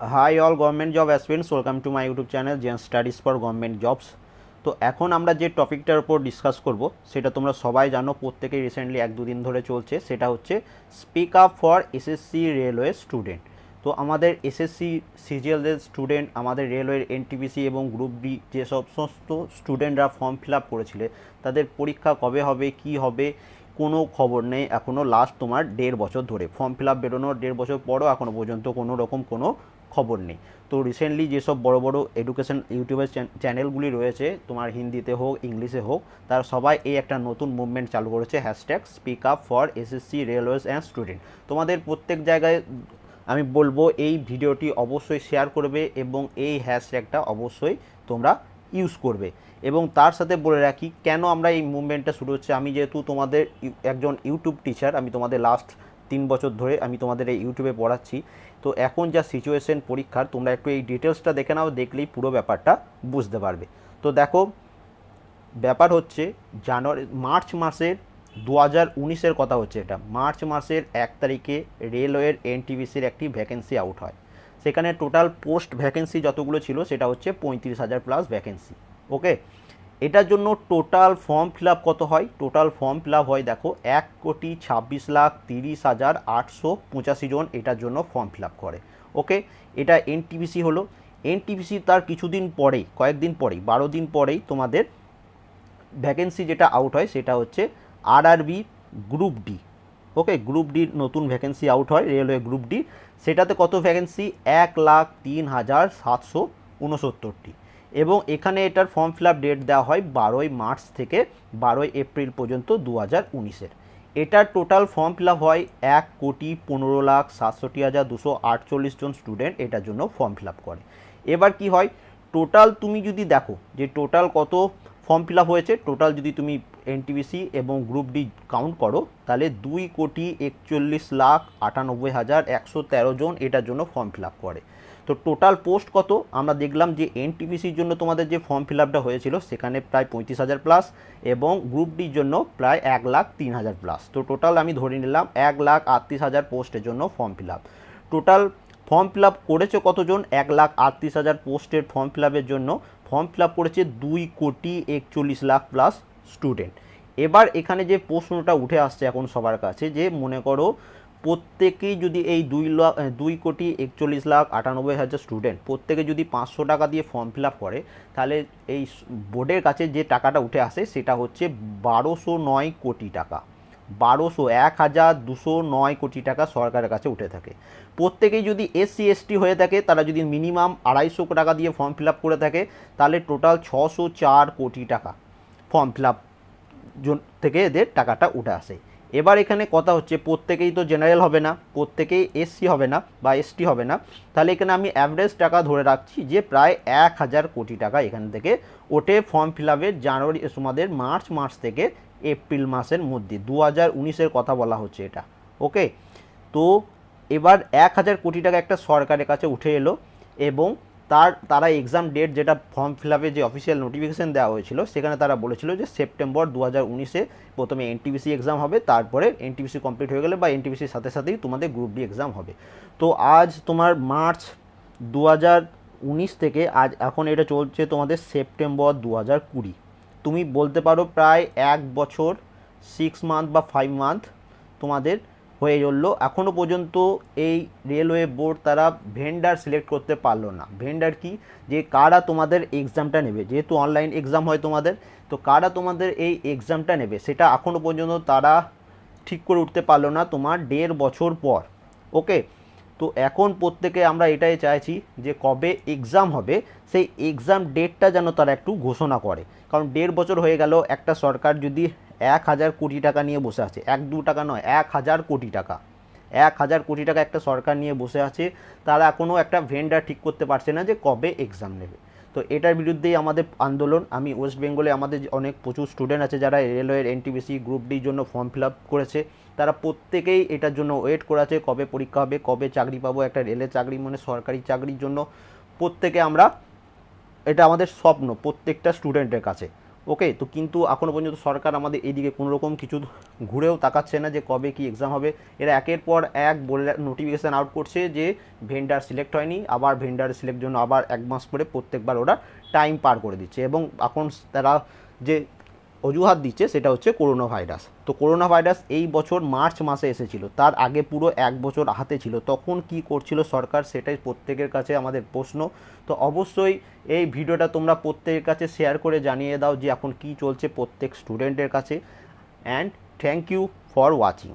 Hi all government job aspirants welcome to my YouTube channel Gen Studies for government jobs তো এখন আমরা যে টপিকটার উপর ডিসকাস করব, সেটা তোমরা সবাই জানো, প্রত্যেকেই রিসেন্টলি এক দুদিন ধরে চলছে, সেটা হচ্ছে speak up for SSC railway student তো আমাদের এসএসসি সিজিএলদের স্টুডেন্ট আমাদের রেলওয়ের এনটিপিসি এবং গ্রুপ ডি যে সমস্ত স্টুডেন্টরা ফর্ম ফিল আপ করেছিলে, তাদের পরীক্ষা কবে হবে, কি হবে কোনো খবর নেই। এখনও লাস্ট তোমার দেড় বছর ধরে। ফর্ম ফিল আপ বেরোনোর দেড় বছর পরও এখনও পর্যন্ত কোনো রকম কোনো খবর নেই। তো রিসেন্টলি যেসব বড় বড় এডুকেশন ইউটিউবের চ্যানেলগুলি রয়েছে, তোমার হিন্দিতে হোক, ইংলিশে হোক, তারা সবাই এই একটা নতুন মুভমেন্ট চালু করেছে hashtag speak up for SSC railways and student তোমাদের প্রত্যেক জায়গায় আমি বলব, এই ভিডিওটি অবশ্যই শেয়ার করবে এবং এই হ্যাশট্যাগটা অবশ্যই তোমরা ইউজ করবে। এবং তার সাথে বলে রাখি, কেন আমরা এই মুভমেন্টটা শুরু হচ্ছে? আমি যেহেতু তোমাদের একজন ইউটিউব টিচার আমি তোমাদের লাস্ট তিন বছর ধরে আমি তোমাদের এই ইউটিউবে পড়াচ্ছি। তো এখন যা সিচুয়েশন পরীক্ষার, তোমরা একটু এই ডিটেলসটা দেখে নাও, দেখলেই পুরো ব্যাপারটা বুঝতে পারবে। তো দেখো, ব্যাপার হচ্ছে, জানুয়ারি, মার্চ মাসের দু হাজার উনিশের কথা হচ্ছে এটা। মার্চ মাসের এক তারিখে রেলওয়ের এনটিভিসির একটি ভ্যাকেন্সি আউট হয়। সেখানে টোটাল পোস্ট ভ্যাকেন্সি যতগুলো ছিল, সেটা হচ্ছে পঁয়ত্রিশ হাজার প্লাস ভ্যাকেন্সি ওকে এটার জন্য টোটাল ফর্ম ফিল আপ কত হয়? টোটাল ফর্ম ফিল আপ হয়, দেখো, এক কোটি ছাব্বিশ লাখ তিরিশ হাজার আটশো পঁচাশি জন এটার জন্য ফর্ম ফিল আপ করে ওকে এটা এনটিভিসি হলো। এনটিভিসি তার কিছুদিন পরেই, কয়েকদিন পরেই, বারো দিন পরেই তোমাদের ভ্যাকেন্সি যেটা আউট হয়, সেটা হচ্ছে RRB group D okay group ডির নতুন ভ্যাকেন্সি আউট হয় রেলওয়ে গ্রুপ ডি সেটাতে কত ভ্যাকেন্সি এক লাখ তিন হাজার সাতশো উনসত্তরটি। এবং এখানে এটার ফর্ম ফিল আপ ডেট দেওয়া হয় বারোই মার্চ থেকে বারোই এপ্রিল পর্যন্ত দু হাজার উনিশের। এটার টোটাল ফর্ম ফিল আপ হয় এক কোটি পনেরো লাখ সাতষট্টি হাজার দুশো আটচল্লিশ জন স্টুডেন্ট এটার জন্য ফর্ম ফিল আপ করে। এবার কি হয়? টোটাল তুমি যদি দেখো যে টোটাল কত ফর্ম ফিল আপ হয়েছে। টোটাল যদি তুমি এনটিভিসি এবং গ্রুপ ডি কাউন্ট করো, তাহলে দুই কোটি একচল্লিশ লাখ আটানব্বই হাজার একশো তেরো জন এটার জন্য ফর্ম ফিল আপ করে। তো টোটাল পোস্ট কত? আমরা দেখলাম যে এনটিপিসির জন্য তোমাদের যে ফর্ম ফিল আপটা হয়েছিল, সেখানে প্রায় পঁয়ত্রিশ হাজার প্লাস এবং গ্রুপ ডির জন্য প্রায় এক লাখ তিন হাজার প্লাস তো টোটাল আমি ধরে নিলাম এক লাখ আটত্রিশ হাজার পোস্টের জন্য form fill up total form fill up করেছে কতজন? এক লাখ আটত্রিশ হাজার পোস্টের ফর্ম ফিল আপের জন্য ফর্ম ফিল আপ করেছে দুই কোটি একচল্লিশ লাখ প্লাস স্টুডেন্ট। এবার এখানে যে প্রশ্নটা উঠে আসছে এখন সবার কাছে যে, মনে করো প্রত্যেকেই যদি এই দুই লাখ দুই কোটি একচল্লিশ লাখ আটানব্বই হাজার স্টুডেন্ট প্রত্যেকে যদি পাঁচশো টাকা দিয়ে ফর্ম ফিল আপ করে, তাহলে এই বোর্ডের কাছে যে টাকাটা উঠে আসে সেটা হচ্ছে বারোশো নয় কোটি টাকা। বারোশো এক হাজার দুশো নয় কোটি টাকা সরকারের কাছে উঠে থাকে। প্রত্যেকেই যদি এসসি, এসটি হয়ে থাকে, তারা যদি মিনিমাম আড়াইশো টাকা দিয়ে ফর্ম ফিল আপ করে থাকে, তাহলে টোটাল ছশো চার কোটি টাকা ফর্ম ফিল আপ থেকে এদের টাকাটা উঠে আসে। এবার এখানে কথা হচ্ছে, প্রত্যেকেই তো জেনারেল হবে না, প্রত্যেকেই এসসি হবে না বা এসটি হবে না, তাহলে এখানে আমি অ্যাভারেজ টাকা ধরে রাখছি যে প্রায় এক হাজার কোটি টাকা এখান থেকে ওঠে ফর্ম ফিল আপের জানুয়ারি তোমাদের মার্চ মাস থেকে এপ্রিল মাসের মধ্যে দু হাজার উনিশের কথা বলা হচ্ছে এটা, ওকে? তো এবার এক হাজার কোটি টাকা একটা সরকারের কাছে উঠে এলো এবং তার, তারা এক্সাম ডেট যেটা ফর্ম ফিল আপে যে অফিসিয়াল নোটিফিকেশান দেওয়া হয়েছিল, সেখানে তারা বলেছিল যে সেপ্টেম্বর দু হাজার উনিশে প্রথমে এনটিপিসি এক্সাম হবে, তারপরে এনটিপিসি কমপ্লিট হয়ে গেলে বা এনটিপিসির সাথে সাথেই তোমাদের গ্রুপ ডি এক্সাম হবে। তো আজ তোমার মার্চ দু হাজার উনিশ থেকে আজ, এখন এটা চলছে তোমাদের সেপ্টেম্বর দু হাজার কুড়ি। তুমি বলতে পারো প্রায় এক বছর সিক্স মান্থ বা ফাইভ মান্থ তোমাদের হয়ে চলল এখনও পর্যন্ত এই রেলওয়ে বোর্ড তারা ভেন্ডার সিলেক্ট করতে পারল না। ভেন্ডার কি? যে কারা তোমাদের এক্সামটা নেবে। যেহেতু অনলাইন এক্সাম হয় তোমাদের, তো কারা তোমাদের এই এক্সামটা নেবে, সেটা এখনও পর্যন্ত তারা ঠিক করে উঠতে পারল না তোমার দেড় বছর পর। ওকে তো এখন প্রত্যেকে আমরা এটাই চাইছি যে কবে এক্সাম হবে, সেই এক্সাম ডেটটা যেন তারা একটু ঘোষণা করে। কারণ দেড় বছর হয়ে গেল, একটা সরকার যদি এক হাজার কোটি টাকা নিয়ে বসে আছে, এক দু টাকা নয়, এক হাজার কোটি টাকা, এক হাজার কোটি টাকা একটা সরকার নিয়ে বসে আছে, তারা এখনও একটা ভেন্ডার ঠিক করতে পারছে না যে কবে এক্সাম নেবে। তো এটার বিরুদ্ধেই আমাদের আন্দোলন, আমি ওয়েস্ট বেঙ্গলে আমাদের অনেক প্রচুর স্টুডেন্ট আছে যারা রেলওয়ের এনটিবিসি গ্রুপ ডির জন্য ফর্ম ফিল আপ করেছে তারা প্রত্যেকেই এটার জন্য ওয়েট করে আছে কবে পরীক্ষা হবে, কবে চাকরি পাবো, একটা রেলের চাকরি মানে সরকারি চাকরির জন্য প্রত্যেকে আমরা এটা আমাদের স্বপ্ন, প্রত্যেকটা স্টুডেন্টের কাছে। ওকে তো কিন্তু এখনও পর্যন্ত সরকার আমাদের এইদিকে কোনো রকম কিছু ঘুরেও তাকাচ্ছে না যে কবে কি এক্সাম হবে। এরা একের পর এক বলে নোটিফিকেশান আউট করছে যে ভেন্ডার সিলেক্ট হয়নি, আবার ভেন্ডার সিলেক্ট জন্য আবার এক মাস করে প্রত্যেকবার ওরা টাইম পার করে দিচ্ছে। এবং এখন তারা যে অজুহাত দিচ্ছে, সেটা হচ্ছে করোনা ভাইরাস তো করোনা ভাইরাস এই বছর মার্চ মাসে এসেছিল, তার আগে পুরো এক বছর হাতে ছিল, তখন কি করছিল সরকার সেটাই প্রত্যেকের কাছে আমাদের প্রশ্ন। তো অবশ্যই এই ভিডিওটা তোমরা প্রত্যেকের কাছে শেয়ার করে জানিয়ে দাও যে এখন কি চলছে প্রত্যেক স্টুডেন্টের কাছে। And thank you for watching